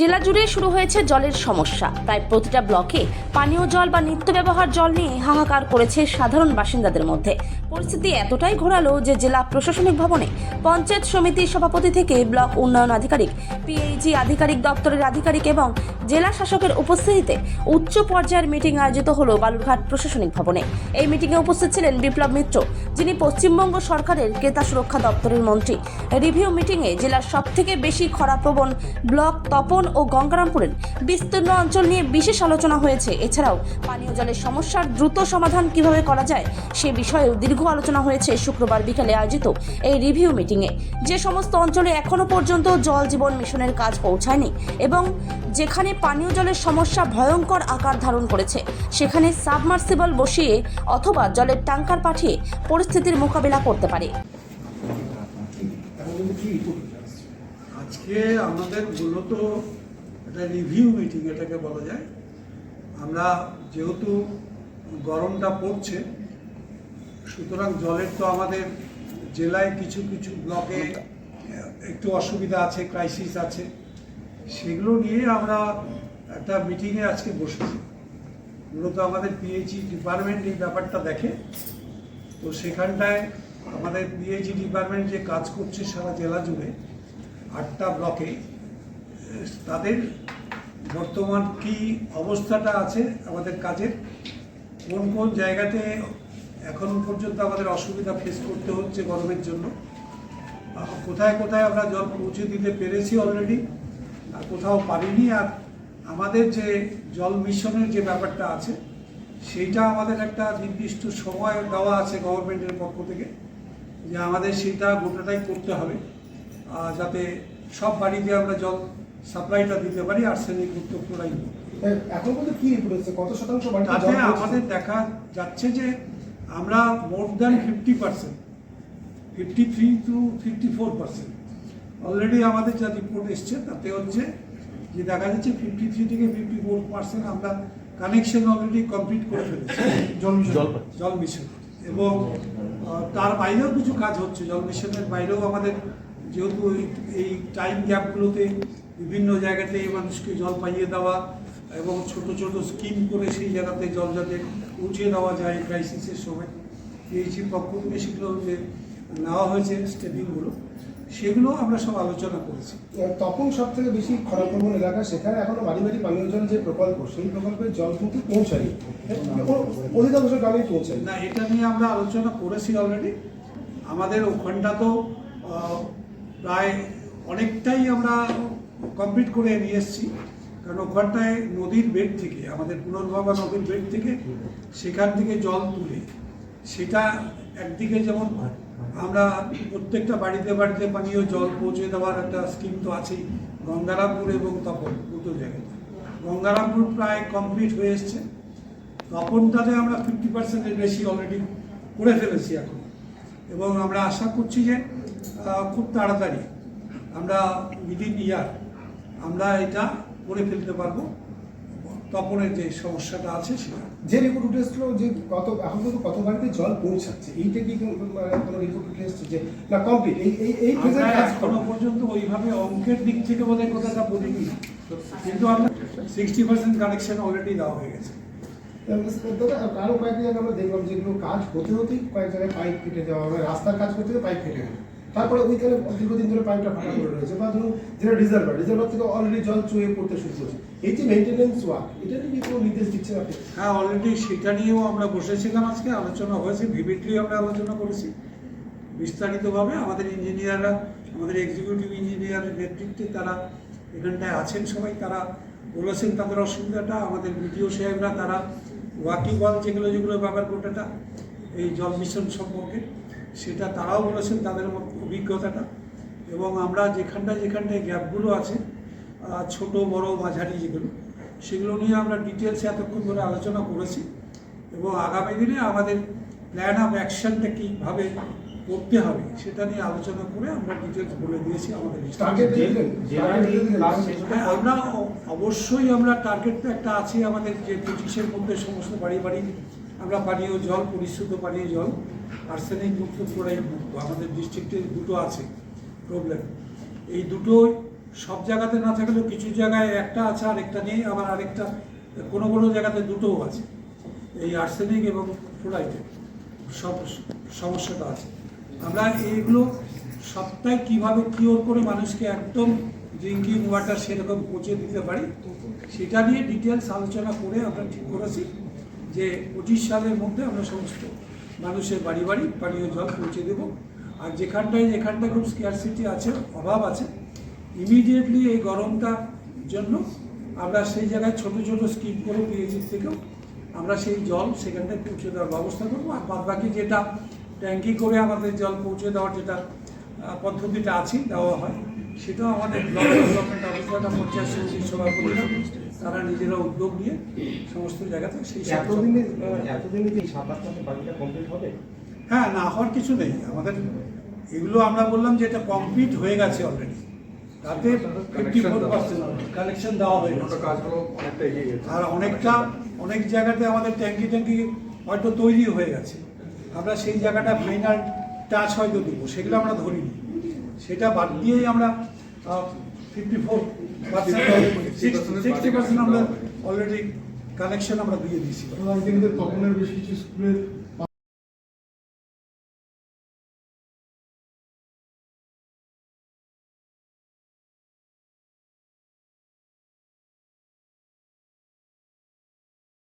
জেলা জুড়ে শুরু হয়েছে জলের সমস্যা। প্রায় প্রতিটা ব্লকে পানীয় জল বা নিত্য ব্যবহার জল নিয়ে হাহাকার করেছে সাধারণ বাসিন্দাদের মধ্যে। পরিস্থিতি এতটাই ঘোরালো যে জেলা প্রশাসনিক ভবনে পঞ্চায়েত সমিতির সভাপতি থেকে ব্লক উন্নয়ন আধিকারিক পিএইচি আধিকারিক, দপ্তরের আধিকারিক এবং জেলা শাসকের উপস্থিতিতে উচ্চ পর্যায়ের মিটিং আয়োজিত হলো বালুরঘাট প্রশাসনিক ভবনে। এই মিটিংয়ে উপস্থিত ছিলেন বিপ্লব মিত্র, যিনি পশ্চিমবঙ্গ সরকারের ক্রেতা সুরক্ষা দপ্তরের মন্ত্রী। রিভিউ মিটিংয়ে জেলার সবথেকে বেশি খরাপ্রবণ ব্লক তপন ও গঙ্গারামপুরের বিস্তীর্ণ অঞ্চল নিয়ে বিশেষ আলোচনা হয়েছে। এছাড়াও পানীয় জলের সমস্যার দ্রুত সমাধান কীভাবে করা যায় সে বিষয়েও দীর্ঘ আলোচনা হয়েছে শুক্রবার বিকেলে আয়োজিত এই রিভিউ মিটিংয়ে। যে সমস্ত অঞ্চলে এখনও পর্যন্ত জল জীবন মিশনের কাজ পৌঁছায়নি এবং যেখানে পানীয় জলের সমস্যা ভয়ঙ্কর আকার ধারণ করেছে, সেখানে সাবমার্সিবল বসিয়ে অথবা জলের ট্যাঙ্কার পাঠিয়ে পরিস্থিতির মোকাবিলা করতে পারে। আজকে আমাদের মূলত একটা রিভিউ মিটিং এটাকে বলা যায়। আমরা যেহেতু গরমটা পড়ছে, সুতরাং জলের তো আমাদের জেলায় কিছু কিছু ব্লকে একটু অসুবিধা আছে ক্রাইসিস আছে। সেগুলো নিয়ে আমরা একটা মিটিংয়ে আজকে বসেছি। মূলত আমাদের পিএইচি ডিপার্টমেন্ট এই ব্যাপারটা দেখে। তো সেখানটায় আমাদের পিএইচি ডিপার্টমেন্ট যে কাজ করছে সারা জেলা জুড়ে, আটটা ব্লকে তাদের বর্তমান কি অবস্থাটা আছে আমাদের কাজের? কোন কোন জায়গাতে এখনও পর্যন্ত আমাদের অসুবিধা ফেস করতে হচ্ছে গরমের জন্য? কোথায় কোথায় আমরা জল পৌঁছে দিতে পেরেছি অলরেডি আর কোথাও পারিনি? আর আমাদের যে জল মিশনের যে ব্যাপারটা আছে, সেইটা আমাদের একটা নির্দিষ্ট সময় দেওয়া আছে গভর্নমেন্টের পক্ষ থেকে, যে আমাদের সেটা গোটাটাই করতে হবে। যাতে সব বাড়িতে আমরা জল সাপ্লাইটা দিতে পারি আর্সেনিক মুক্ত ফ্লোরাইড এখন পর্যন্ত কি রিপোর্ট হচ্ছে কত শতাংশ তাতে আমাদের দেখা যাচ্ছে যে আমরা more than fifty percent fifty three to fifty four percent. Already আমাদের যা রিপোর্ট এসছে তাতে হচ্ছে যে দেখা যাচ্ছে ফিফটি থ্রি থেকে ফিফটি ফোর পার্সেন্ট আমরা কানেকশন অলরেডি কমপ্লিট করে ফেলেছি। জল মিশন। জল মিশন। এবং তার বাইরেও কিছু কাজ হচ্ছে জল মিশনের বাইরেও আমাদের যেহেতু এই- এই টাইম গ্যাপগুলোতে বিভিন্ন জায়গাতে মানুষকে জল পাইয়ে দেওয়া এবং ছোট ছোট স্কিম করে সেই জায়গাতে জল যাতে পৌঁছে দেওয়া যায় ক্রাইসিসের সময় এই যে পক্ষ থেকে সেগুলো যে নেওয়া হয়েছে স্টেপিংগুলো সেগুলো আমরা সব আলোচনা করেছি। তখন সব থেকে বেশি খরাপ্রবণ এলাকা সেখানে এখনও বাড়ি বাড়ি পানীয় জল যে প্রকল্প সেই প্রকল্পের জল কিন্তু পৌঁছায়নি। ও- অধিকাংশ গ্রামেই পৌঁছায় না এটা নিয়ে আমরা আলোচনা করেছি অলরেডি আমাদের ওখানটা তো প্রায় অনেকটাই আমরা কমপ্লিট করে নিয়ে এসেছি। কারণ ওখানটায় নদীর বেড থেকে, আমাদের পুনর্ভবা নদীর বেড থেকে সেখান থেকে জল তুলে, সেটা একদিকে যেমন আমরা প্রত্যেকটা বাড়িতে বাড়িতে পানীয় জল পৌঁছে দেওয়ার একটা স্কিম তো আছেই, গঙ্গারামপুর এবং তপন, দুটো জায়গাতে গঙ্গারামপুর প্রায় কমপ্লিট হয়ে এসছে। তপনটাতে আমরা ফিফটি পার্সেন্টের বেশি অলরেডি করে ফেলেছি এখন। এবং আমরা আশা করছি যে খুব তাড়াতাড়ি। আমরা উইদিন ইয়ার আমরা এটা করে ফেলতে পারব। তপনের যে সমস্যাটা আছে সেটা। যে রিপোর্ট উঠে এসেছিল যে কত এখন পর্যন্ত কত বাড়িতে জল পৌঁছাচ্ছে এইটা কি কোনো মানে রিপোর্ট উঠে এসেছে যে না কমপ্লিট এই এই এই ফেজের কাজ এখনও পর্যন্ত ওইভাবে অঙ্কের দিক থেকে বোধহয় কথাটা বলিনি। কিন্তু আমরা সিক্সটি পার্সেন্ট কানেকশন অলরেডি দেওয়া হয়ে গেছে। আরও কয়েকদিন আমরা দেখলাম যেগুলো কাজ হতে হতেই কয়েক জায়গায় পাইপ কেটে যাওয়া মানে রাস্তার কাজ করতে পাইপ কেটে গেল তারপরে ওইখানে দীর্ঘদিন ধরে পাইপটা ফাটা করে রয়েছে। বা ধরুন যেটা রিজার্ভার রিজার্ভার থেকে অলরেডি জল চুয়ে পড়তে শুরু করছে। এই যে মেনটেনেন্স ওয়ার্ক এটা নিয়ে কোনো নির্দেশ দিচ্ছেন আপনি? হ্যাঁ অলরেডি সেটা নিয়েও আমরা বসেছিলাম আজকে, আলোচনা হয়েছে ভিভিডলি আমরা আলোচনা করেছি। বিস্তারিতভাবে আমাদের ইঞ্জিনিয়াররা আমাদের এক্সিকিউটিভ ইঞ্জিনিয়ারের নেতৃত্বে তারা এখানটায় আছেন সবাই, তারা বলেছেন তাদের অসুবিধাটা। আমাদের বিডিও সাহেবরা তারা ওয়াকিং ওয়াল যেগুলো যেগুলো ব্যবহার করতেটা এই জল মিশন সম্পর্কে, সেটা তারাও বলেছেন, তাদের অভিজ্ঞতাটা। এবং আমরা যেখানটায় যেখানটায় গ্যাপগুলো আছে ছোট বড় মাঝারি যেগুলো সেগুলো নিয়ে আমরা ডিটেলসে এতক্ষণ ধরে আলোচনা করেছি। এবং আগামী দিনে আমাদের প্ল্যান অফ অ্যাকশনটা কীভাবে করতে হবে সেটা নিয়ে আলোচনা করে আমরা ডিটেলস বলে দিয়েছি আমাদের হ্যাঁ, আমরা অবশ্যই আমরা টার্গেট তো একটা আছে আমাদের যে পঁচিশের মধ্যে সমস্ত বাড়ি বাড়ি আমরা পানীয় জল পরিশুদ্ধ পানীয় জল আর্সেনিক মুক্ত ফ্লোরাইড মুক্ত, আমাদের ডিস্ট্রিক্টে দুটো আছে প্রবলেম এই দুটো সব জায়গাতে না থাকলেও কিছু জায়গায় একটা আছে, আরেকটা নেই, আবার আরেকটা, কোনো কোনো জায়গাতে দুটোও আছে, এই আর্সেনিক এবং ফ্লোরাইডের সব সমস্যাটা আছে। আমরা এইগুলো সবটাই কীভাবে কিওর করে মানুষকে একদম ড্রিঙ্কিং ওয়াটার সেরকম পৌঁছে দিতে পারি, সেটা নিয়ে ডিটেলস আলোচনা করে আমরা ঠিক করেছি যে পঁচিশ সালের মধ্যে আমরা সমস্ত মানুষের বাড়ি বাড়ি পানীয় জল পৌঁছে দেব। আর যেখানটায় যেখানটায় খুব স্কেয়ারসিটি আছে, অভাব আছে ইমিডিয়েটলি এই গরমটার জন্য আমরা সেই জায়গায় ছোট ছোটো স্কিম করে পিএইচির থেকেও আমরা সেই জল সেখানটায় পৌঁছে দেওয়ার ব্যবস্থা করব। আর বাদ বাকি যেটা ট্যাঙ্কি করে আমাদের জল পৌঁছে দেওয়ার যেটা পদ্ধতিটা আছে দেওয়া হয়। সেটাও আমাদের ব্লক ডেভেলপমেন্ট অফিসাররা পঞ্চায়েত সমিতির সভাপতিরা তারা নিজেরা উদ্যোগ নিয়ে সমস্ত জায়গাতে সেই এতদিনে এতদিনে কি সাত আট মাসে বাকিটা কমপ্লিট হবে? হ্যাঁ না হওয়ার কিছু নেই। আমাদের এগুলো আমরা বললাম যে এটা কমপ্লিট হয়ে গেছে অলরেডি তাতে ফিফটি ফোর পার্সেন্ট কালেকশন দেওয়া হয়ে গেছে। কাজগুলো অনেকটা এগিয়ে গেছে। আর অনেকটা অনেক জায়গাতে আমাদের ট্যাঙ্কি ট্যাঙ্কি হয়তো তৈরি হয়ে গেছে। আমরা সেই জায়গাটা ফাইনাল টাচ হয়তো দেবো সেগুলো আমরা ধরিনি। সেটা বাদ দিয়েই আমরা ফিফটি ফোর সিক্সটি পার্সেন্ট আমরা অলরেডি কানেকশন আমরা দিয়ে দিয়েছি। কিন্তু তখন বেশ কিছু স্কুলের